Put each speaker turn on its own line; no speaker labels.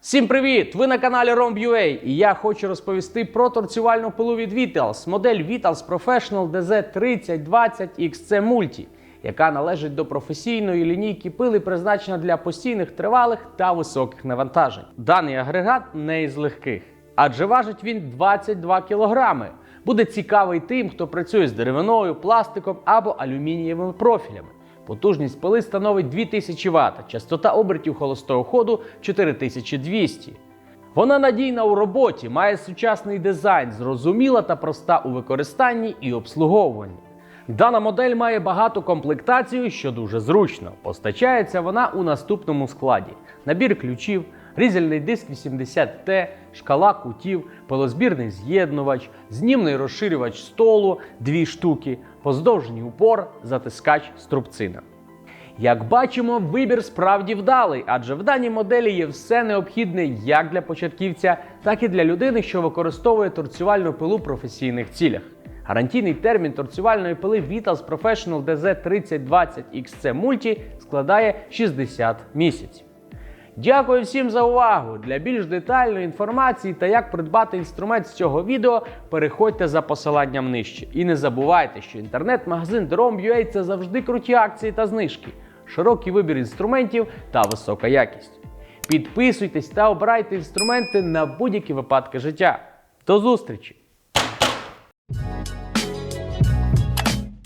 Всім привіт! Ви на каналі Romb.ua і я хочу розповісти про торцювальну пилу від Vitals, модель Vitals Professional DZ3020 XC Multi, яка належить до професійної лінійки пили, призначена для постійних тривалих та високих навантажень. Даний агрегат не із легких, адже важить він 22 кілограми. Буде цікавий тим, хто працює з деревиною, пластиком або алюмінієвими профілями. Потужність пили становить 2000 Вт, частота обертів холостого ходу 4200. Вона надійна у роботі, має сучасний дизайн, зрозуміла та проста у використанні і обслуговуванні. Дана модель має багату комплектацію, що дуже зручно. Постачається вона у наступному складі: набір ключів, різальний диск 80T, шкала кутів, пилозбірний з'єднувач, знімний розширювач столу 2 штуки, поздовжній упор, затискач струбцина. Як бачимо, вибір справді вдалий, адже в даній моделі є все необхідне як для початківця, так і для людини, що використовує торцювальну пилу в професійних цілях. Гарантійний термін торцювальної пили Vitals Professional DZ3020 XC Multi складає 60 місяців. Дякую всім за увагу! Для більш детальної інформації та як придбати інструмент з цього відео, переходьте за посиланням нижче. І не забувайте, що інтернет-магазин Drom.ua – це завжди круті акції та знижки, широкий вибір інструментів та висока якість. Підписуйтесь та обирайте інструменти на будь-які випадки життя. До зустрічі!